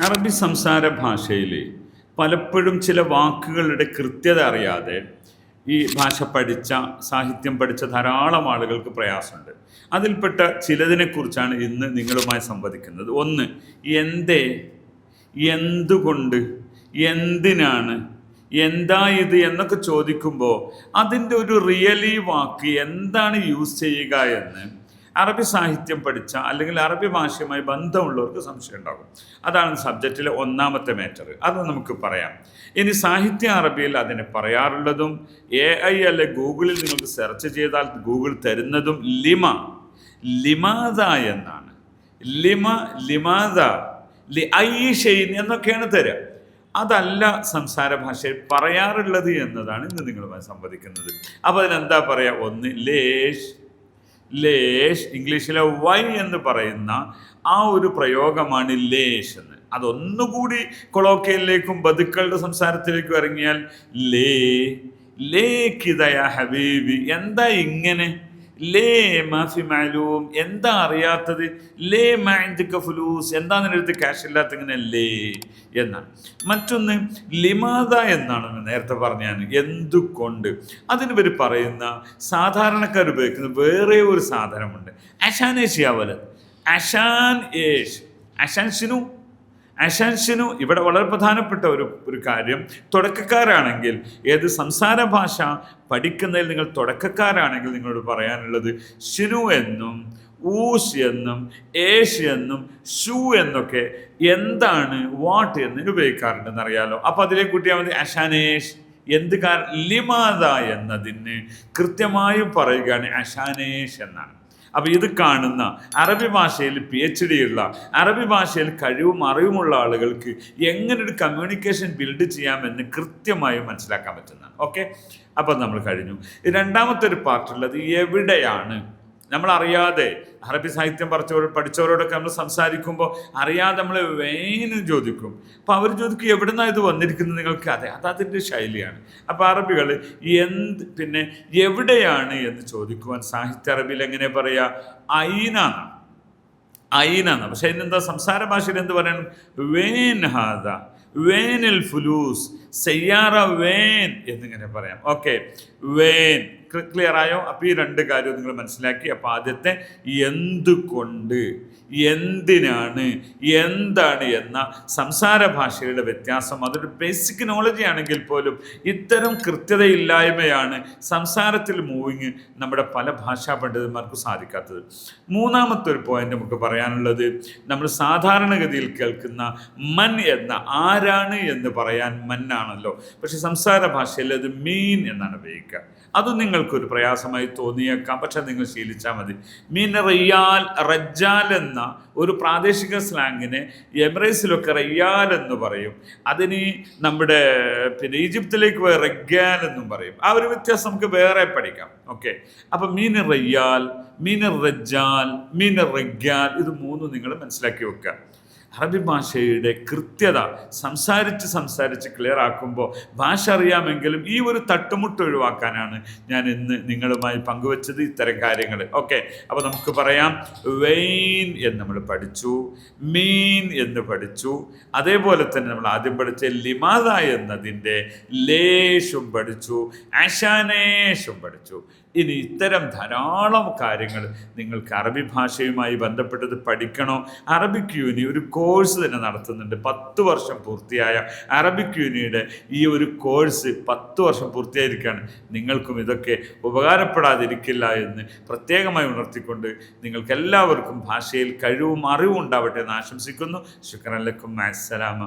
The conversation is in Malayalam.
അറബി സംസാര ഭാഷയിൽ പലപ്പോഴും ചില വാക്കുകളുടെ കൃത്യത അറിയാതെ ഈ ഭാഷ പഠിച്ച സാഹിത്യം പഠിച്ച ധാരാളം ആളുകൾക്ക് പ്രയാസമുണ്ട്. അതിൽപ്പെട്ട ചിലതിനെക്കുറിച്ചാണ് ഇന്ന് നിങ്ങളുമായി സംവദിക്കുന്നത്. ഒന്ന് എന്തേ? എന്തുകൊണ്ട്? എന്തിനാണ്? എന്താ ഇത്? എന്നൊക്കെ ചോദിക്കുമ്പോൾ അതിന്റെ ഒരു റിയലി വാക്ക് എന്താണ് യൂസ് ചെയ്യുക എന്ന് അറബി സാഹിത്യം പഠിച്ച അല്ലെങ്കിൽ അറബി ഭാഷയുമായി ബന്ധമുള്ളവർക്ക് സംശയം ഉണ്ടാകും. അതാണ് സബ്ജക്റ്റിലെ ഒന്നാമത്തെ മാറ്റർ അത് നമുക്ക് പറയാം. ഇനി സാഹിത്യ അറബിയിൽ അതിനെ പറയാറുള്ളതും എ ഐ അല്ലെ ഗൂഗിളിൽ നിങ്ങൾക്ക് സെർച്ച് ചെയ്താൽ ഗൂഗിൾ തരുന്നതും ലിമ. ലിമാദ എന്നാണ്. ലിമ ലിമാദ ലി ഐ ഷെയ്ൻ എന്നൊക്കെയാണ് തരിക അതല്ല സംസാര ഭാഷയിൽ പറയാറുള്ളത് എന്നതാണ് ഇന്ന് നിങ്ങളുമായി സംവദിക്കുന്നത്. അപ്പോൾ അതിനെന്താ പറയുക ഒന്ന് ലേഷ് ലേഷ് ഇംഗ്ലീഷിലെ വൈ എന്ന് പറയുന്ന ആ ഒരു പ്രയോഗമാണ് ലേഷ് എന്ന്. അതൊന്നുകൂടി കൊളോക്കയിലേക്കും ബതുക്കളുടെ സംസാരത്തിലേക്കും ഇറങ്ങിയാൽ ലേ ലേ കിതയ ഹബീബി എന്താ ഇങ്ങനെ? ലേ മാഫി മാലൂം എന്താ അറിയാത്തത്? ലേ മാൻഡിക്ക ഫുലൂസ് എന്താ നിന്റെ ക്യാഷ് ഇല്ലാത്ത ഇങ്ങനെ ലേ എന്നാണ്. മറ്റൊന്ന് ലിമാദ എന്നാണ് നേരത്തെ പറഞ്ഞാൽ എന്തുകൊണ്ട്? അതിന് പേര് പറയുന്ന സാധാരണക്കാർ ഉപയോഗിക്കുന്ന വേറെ ഒരു സാധനമുണ്ട്. അഷാനേഷ്യാവല അഷാൻ ഏഷ്. അഷാൻ ഷിനു. അഷാൻഷിനു ഇവിടെ വളരെ പ്രധാനപ്പെട്ട ഒരു ഒരു കാര്യം. തുടക്കക്കാരാണെങ്കിൽ ഏത് സംസാര ഭാഷ പഠിക്കുന്നതിൽ നിങ്ങൾ തുടക്കക്കാരാണെങ്കിൽ നിങ്ങളോട് പറയാനുള്ളത് ഷിനു എന്നും ഊഷ് എന്നും ഏഷ് എന്നും ഷൂ എന്നൊക്കെ എന്താണ് വാട്ട് എന്ന് ഉപയോഗിക്കാറുണ്ടെന്ന് അറിയാലോ. അപ്പോൾ അതിലേക്ക് കൂട്ടിയാൽ മതി. അഷാനേഷ് എന്ത് കാരണം ലിമാദ എന്നതിന് കൃത്യമായും പറയുകയാണ് അഷാനേഷ് എന്നാണ്. അപ്പോൾ ഇത് കാണുന്ന അറബി ഭാഷയിൽ പി എച്ച് ഡി ഉള്ള അറബി ഭാഷയിൽ കഴിവും അറിവുമുള്ള ആളുകൾക്ക് എങ്ങനെ ഒരു കമ്മ്യൂണിക്കേഷൻ ബിൽഡ് ചെയ്യാമെന്ന് കൃത്യമായി മനസ്സിലാക്കാൻ പറ്റുന്നതാണ്. ഓക്കെ അപ്പം നമ്മൾ കഴിഞ്ഞു. രണ്ടാമത്തെ ഒരു പാർട്ടുള്ളത് എവിടെയാണ് നമ്മൾ അറിയാതെ അറബി സാഹിത്യം പഠിച്ചവർ പഠിച്ചവരോടൊക്കെ നമ്മൾ സംസാരിക്കുമ്പോൾ അറിയാതെ നമ്മൾ വേനും ചോദിക്കും. അപ്പോൾ അവർ ചോദിക്കും എവിടെ നിന്നാണ് ഇത് വന്നിരിക്കുന്നത്? നിങ്ങൾക്ക് അതെ അത് അതിന്റെ ശൈലിയാണ്. അപ്പോൾ അറബികൾ എന്ത് പിന്നെ എവിടെയാണ്? എന്ന് ചോദിക്കുവാൻ സാഹിത്യ അറബിയിൽ എങ്ങനെ പറയുക ഐനാണ്. ഐനാണ്. പക്ഷേ അതിനെന്താ സംസാര ഭാഷയിൽ എന്ത് പറയണം? വേൻ ഹാദ വേനൽ ഫുലൂസ് സയ്യാറ വേൻ എന്നിങ്ങനെ പറയാം. ഓക്കെ. വേൻ. ക്ലിയർ ആയോ? അപ്പോൾ ഈ രണ്ട് കാര്യവും നിങ്ങൾ മനസ്സിലാക്കി. അപ്പോൾ ആദ്യത്തെ എന്തുകൊണ്ട് എന്തിനാണ് എന്താണ് എന്ന സംസാര ഭാഷയുടെ വ്യത്യാസം. അതൊരു ബേസിക് നോളജി ആണെങ്കിൽ പോലും ഇത്തരം കൃത്യതയില്ലായ്മയാണ് സംസാരത്തിൽ മൂവിങ് നമ്മുടെ പല ഭാഷാ പണ്ഡിതന്മാർക്ക് സാധിക്കാത്തത്. മൂന്നാമത്തെ ഒരു പോയിന്റ് നമുക്ക് പറയാനുള്ളത് നമ്മൾ സാധാരണഗതിയിൽ കേൾക്കുന്ന മൻ എന്ന ആരാണ് എന്ന് പറയാൻ മന്നാണല്ലോ പക്ഷെ സംസാര ഭാഷയിൽ അത് മീൻ എന്നാണ് ഉപയോഗിക്കുക. അത് നിങ്ങൾക്കൊരു പ്രയാസമായി തോന്നിയേക്കാം. പക്ഷെ നിങ്ങൾ ശീലിച്ചാൽ മതി. മീൻ റയ്യാൽ റജ്ജാൽ എന്ന ഒരു പ്രാദേശിക സ്ലാങ്ങിനെ എമിറേറ്റ്സിലൊക്കെ റയ്യാൽ എന്ന് പറയും. അതിന് നമ്മുടെ പിന്നെ ഈജിപ്തിലേക്ക് പോയ റഗ്യാൽ എന്നും പറയും. ആ ഒരു വ്യത്യാസം നമുക്ക് വേറെ പഠിക്കാം. ഓക്കെ. അപ്പം മീൻ റയ്യാൽ മീൻ റജ്ജാൽ മീൻ റഗ്യാൽ ഇത് മൂന്നും നിങ്ങൾ മനസ്സിലാക്കി വെക്കുക. അറബി ഭാഷയുടെ കൃത്യത സംസാരിച്ച് സംസാരിച്ച് ക്ലിയർ ആക്കുമ്പോൾ ഭാഷ അറിയാമെങ്കിലും ഈ ഒരു തട്ടുമുട്ട് ഒഴിവാക്കാനാണ് ഞാൻ ഇന്ന് നിങ്ങളുമായി പങ്കുവച്ചത് ഇത്തരം കാര്യങ്ങൾ. ഓക്കെ അപ്പോൾ നമുക്ക് പറയാം. വെയിൻ എന്ന് നമ്മൾ പഠിച്ചു. മീൻ എന്ന് പഠിച്ചു. അതേപോലെ തന്നെ നമ്മൾ ആദ്യം പഠിച്ച ലിമാദ എന്നതിന്റെ ലേഷും പഠിച്ചു. അശാനേഷും പഠിച്ചു. ഇനി ഇത്തരം ധാരാളം കാര്യങ്ങൾ നിങ്ങൾക്ക് അറബി ഭാഷയുമായി ബന്ധപ്പെട്ടത് പഠിക്കണോ? അറബിക് യൂനി ഒരു കോഴ്സ് തന്നെ നടത്തുന്നുണ്ട്. പത്ത് വർഷം പൂർത്തിയായ അറബിക് യൂനിയുടെ ഈ ഒരു കോഴ്സ് പത്ത് വർഷം പൂർത്തിയായിരിക്കുകയാണ് നിങ്ങൾക്കും ഇതൊക്കെ ഉപകാരപ്പെടാതിരിക്കില്ല എന്ന് പ്രത്യേകമായി ഉണർത്തിക്കൊണ്ട് നിങ്ങൾക്ക് എല്ലാവർക്കും ഭാഷയിൽ കഴിവും അറിവും ഉണ്ടാവട്ടെ എന്ന് ആശംസിക്കുന്നു. ശുക്രലക്കും അസ്സലാമ